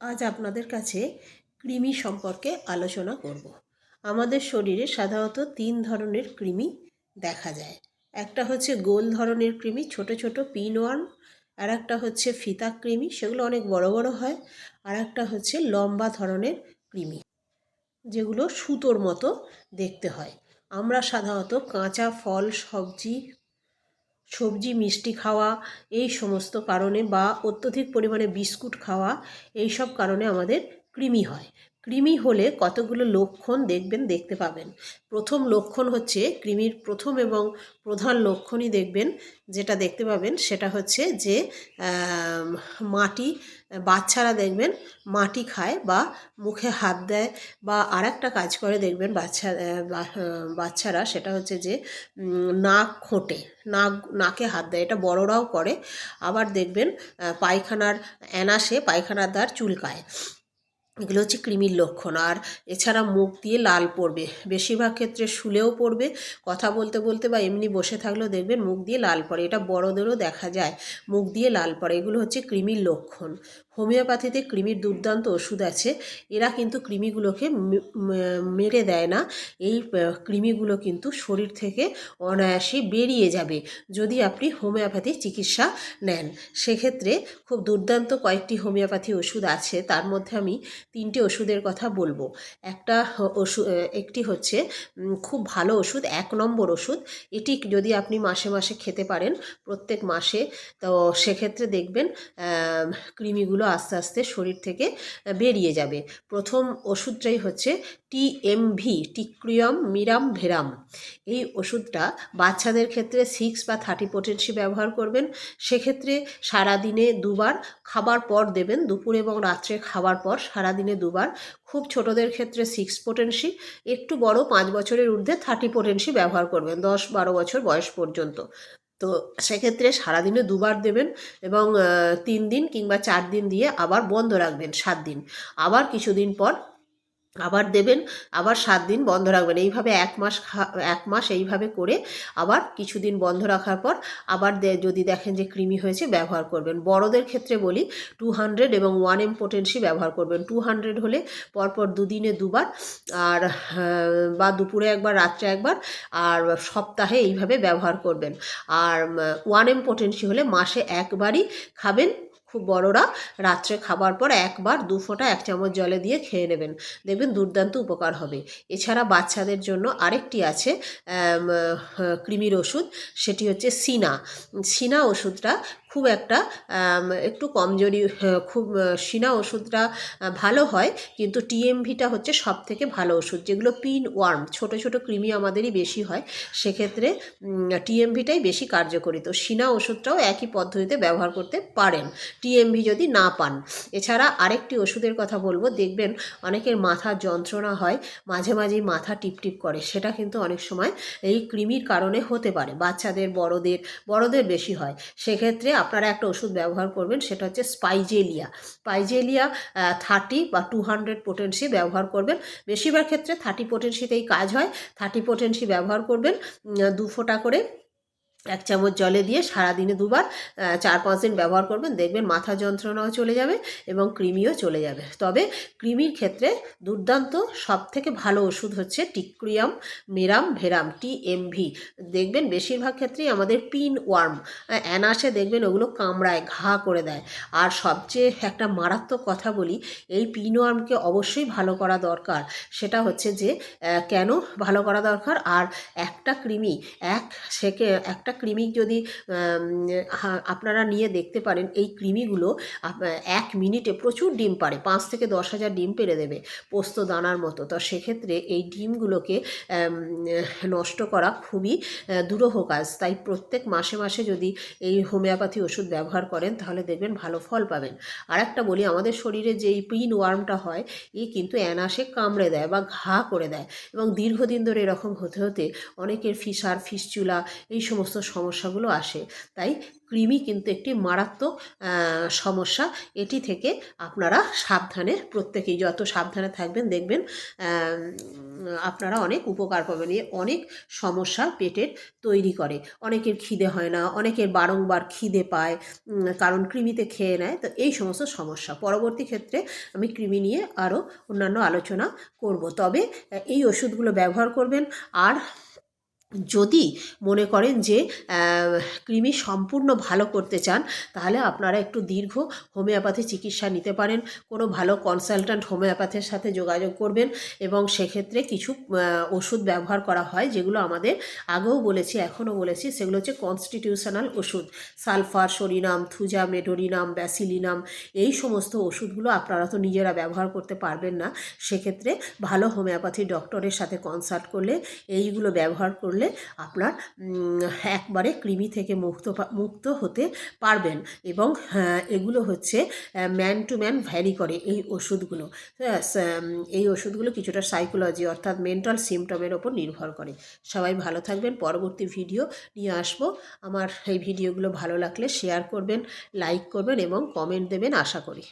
আজ আপনাদের কাছে কৃমি সম্পর্কে আলোচনা করব। আমাদের শরীরে সাধারণত তিন ধরনের কৃমি দেখা যায়। একটা হচ্ছে গোল ধরনের কৃমি, ছোট ছোট পিনওয়ার্ম আর একটা হচ্ছে ফিতা কৃমি, সেগুলো অনেক বড় বড় হয় আর একটা হচ্ছে লম্বা ধরনের কৃমি, যেগুলো সুতোর মতো দেখতে হয়। আমরা সাধারণত কাঁচা, ফল, সবজি সবজি, মিষ্টি খাওয়া, এই সমস্ত কারণে বা অত্যধিক পরিমাণে বিস্কুট খাওয়া এই সব কারণে আমাদের কৃমি হয়। কৃমি হলে কতগুলো লক্ষণ দেখবেন দেখতে পাবেন। প্রথম লক্ষণ হচ্ছে কৃমির প্রথম এবং প্রধান লক্ষণই দেখবেন যেটা দেখতে পাবেন সেটা হচ্ছে যে মাটি, বাচ্চারা দেখবেন মাটি খায় বা মুখে হাত দেয় বা আর একটা কাজ করে দেখবেন বাচ্চা বাচ্চারা সেটা হচ্ছে যে নাক খোঁটে, নাক, নাকে হাত দেয়, এটা বড়রাও করে। আবার দেখবেন পায়খানার অ্যানাসে পায়খানার দ্বার চুলকায়। এগুলো হচ্ছে কৃমির লক্ষণ। আর এছাড়া মুখ দিয়ে লাল পড়বে। বেশিরভাগ ক্ষেত্রে শুলেও পড়বে। কথা বলতে বলতে বা এমনি বসে থাকলেও দেখবেন মুখ দিয়ে লাল পড়ে। এটা বড়দেরও দেখা যায়। মুখ দিয়ে লাল পড়ে। এগুলো হচ্ছে কৃমির লক্ষণ। হোমিওপ্যাথিতে কৃমির দুর্দান্ত ওষুধ আছে। এরা কিন্তু কৃমিগুলোকে মেরে দেয় না। এই কৃমিগুলো কিন্তু শরীর থেকে অনায়াসে বেরিয়ে যাবে যদি আপনি হোমিওপ্যাথি চিকিৎসা নেন। সেক্ষেত্রে খুব দুর্দান্ত কয়েকটি হোমিওপ্যাথি ওষুধ আছে। তার মধ্যে আমি তিনটে ওষুধের কথা বলব। একটা ওষুধ একটি হচ্ছে খুব ভালো ওষুধ, এক নম্বর ওষুধ। এটি যদি আপনি মাসে মাসে খেতে পারেন, প্রত্যেক মাসে, তো সেক্ষেত্রে দেখবেন কৃমিগুলো আস্তে আস্তে শরীর থেকে বেরিয়ে যাবে। প্রথম ওষুধটাই হচ্ছে টিএমভি টিক্রিয়াম মিরাম ভেরাম। এই ওষুধটা বাচ্চাদের ক্ষেত্রে সিক্স বা থার্টি পোটেন্সি ব্যবহার করবেন। সেক্ষেত্রে সারাদিনে দুবার খাবার পর দেবেন, দুপুর এবং রাত্রে খাবার পর সারাদিনে দুবার। খুব ছোটদের ক্ষেত্রে সিক্স পোটেন্সি একটু বড় পাঁচ বছরের ঊর্ধ্বে থার্টি পোটেন্সি ব্যবহার করবেন, দশ বারো বছর বয়স পর্যন্ত। তো সেক্ষেত্রে সারাদিনে দুবার দেবেন এবং তিন দিন কিংবা চার দিন দিয়ে আবার বন্ধ রাখবেন সাত দিন। আবার কিছুদিন পর আবার দেবেন, আবার সাত দিন বন্ধ রাখবেন। এইভাবে এক মাস এক মাস এইভাবে করে আবার কিছুদিন বন্ধ রাখার পর আবার যদি দেখেন যে কৃমি হয়েছে ব্যবহার করবেন। বড়দের ক্ষেত্রে বলি টু হান্ড্রেড এবং ওয়ান এম পোটেন্সি ব্যবহার করবেন। টু হান্ড্রেড হলে পরপর দুদিনে দুবার আর বা দুপুরে একবার, রাত্রে একবার আর সপ্তাহে এইভাবে ব্যবহার করবেন। আর ওয়ান এম পোটেন্সি হলে মাসে একবারই খাবেন। খুব বড়রা, রাত্রে খাবার পর একবার দু ফোঁটা এক চামচ জলে দিয়ে খেয়ে নেবেন। দেখবেন দুর্দান্ত উপকার হবে। এছাড়া বাচ্চাদের জন্য আরেকটি আছে কৃমির ওষুধ, সেটি হচ্ছে সিনা। সিনা ওষুধটা খুব একটা একটু কমজোরি খুব সিনা ওষুধটা ভালো হয়, কিন্তু টিএমভিটা হচ্ছে সব থেকে ভালো ওষুধ, যেগুলো পিন ওয়ার্ম, ছোট ছোট কৃমি আমাদেরই বেশি হয়, সেক্ষেত্রে টিএমভিটাই বেশি কার্যকরী। তো সিনা ওষুধটাও একই পদ্ধতিতে ব্যবহার করতে পারেন টিএমভি যদি না পান। এছাড়া আরেকটি ওষুধের কথা বলব, দেখবেন অনেকের মাথার যন্ত্রণা হয়, মাঝে মাঝেই মাথা টিপটিপ করে, সেটা কিন্তু অনেক সময় এই কৃমির কারণে হতে পারে, বাচ্চাদের, বড়দের বড়দের বেশি হয়, সেক্ষেত্রে আপনারা একটা ওষুধ ব্যবহার করবেন, সেটা হচ্ছে স্পাইজেলিয়া। স্পাইজেলিয়া থার্টি বা টু হান্ড্রেড পোটেন্সি ব্যবহার করবেন। বেশিরভাগ ক্ষেত্রে থার্টি পোটেন্সিতেই কাজ হয়। থার্টি পোটেন্সি ব্যবহার করবেন দু ফোঁটা করে। এক চামচ জলে দিয়ে সারাদিনে দুবার চার পাঁচ দিন ব্যবহার করবেন। দেখবেন মাথা যন্ত্রণাও চলে যাবে এবং কৃমিও চলে যাবে। তবে কৃমির ক্ষেত্রে দুর্দান্ত সব থেকে ভালো ওষুধ হচ্ছে টিক্রিয়াম, মেরাম, ভেরাম টিএমভি দেখবেন বেশিরভাগ ক্ষেত্রেই আমাদের পিন ওয়ার্ম অ্যানাসে দেখবেন ওগুলো কামড়ায়, ঘা করে দেয়। আর সবচেয়ে একটা মারাত্মক কথা বলি, এই পিন ওয়ার্মকে অবশ্যই ভালো করা দরকার। সেটা হচ্ছে যে কেন ভালো করা দরকার? আর একটা কৃমি, এক সেকে, একটা কৃমি যদি আপনারা নিয়ে দেখতে পারেন এই ক্রিমিগুলো এক মিনিটে প্রচুর ডিম পারে পাঁচ থেকে দশ হাজার ডিম পেরে দেবে পোস্ত দানার মতো। তো সেক্ষেত্রে এই ডিমগুলোকে নষ্ট করা খুবই দুরূহ কাজ। তাই প্রত্যেক মাসে মাসে যদি এই হোমিওপ্যাথি ওষুধ ব্যবহার করেন, তাহলে দেখবেন ভালো ফল পাবেন। আর একটা বলি, আমাদের শরীরে যে এই পিন ওয়ার্মটা হয়, এ কিন্তু অ্যানাসে কামড়ে দেয় বা ঘা করে দেয় এবং দীর্ঘদিন ধরে এরকম হতে হতে অনেকের ফিসার, ফিসচুলা, এই সমস্ত সমস্যাগুলো আসে। তাই কৃমি কিন্তু একটি মারাত্মক সমস্যা। এটি থেকে আপনারা সাবধানে প্রত্যেকেই যত সাবধানে থাকবেন দেখবেন আপনারা অনেক উপকার পাবেন। এ অনেক সমস্যা পেটের তৈরি করে। অনেকের খিদে হয় না, অনেকের বারংবার খিদে পায় কারণ কৃমিতে খেয়ে নেয়। তো এই সমস্ত সমস্যা। পরবর্তী ক্ষেত্রে আমি কৃমি নিয়ে আরও অন্যান্য আলোচনা করব। তবে এই ওষুধগুলো ব্যবহার করবেন। আর যদি মনে করেন যে কৃমি সম্পূর্ণ ভালো করতে চান, তাহলে আপনারা একটু দীর্ঘ হোমিওপ্যাথি চিকিৎসা নিতে পারেন, কোনো ভালো কনসালট্যান্ট হোমিওপ্যাথের সাথে যোগাযোগ করবেন এবং সেক্ষেত্রে কিছু ওষুধ ব্যবহার করা হয় যেগুলো আমাদের আগেও বলেছি, এখনও বলেছি, সেগুলো হচ্ছে কনস্টিটিউশনাল ওষুধ। Sulphur, psorinum, thuja, medorrhinum, bacillinum, এই সমস্ত ওষুধগুলো আপনারা তো নিজেরা ব্যবহার করতে পারবেন না। সেক্ষেত্রে ভালো হোমিওপ্যাথি ডক্টরের সাথে কনসাল্ট করলে, এইগুলো ব্যবহার করলে আপনার একবারে কৃমি থেকে মুক্ত মুক্ত হতে পারবেন এবং হ্যাঁ, এগুলো হচ্ছে ম্যান টু ম্যান ভ্যারি করে এই ওষুধগুলো। এই ওষুধগুলো কিছুটা সাইকোলজি অর্থাৎ মেন্টাল সিমটমের ওপর নির্ভর করে। সবাই ভালো থাকবেন পরবর্তী ভিডিও নিয়ে আসব। আমার এই ভিডিওগুলো ভালো লাগলে শেয়ার করবেন লাইক করবেন এবং কমেন্ট দেবেন আশা করি।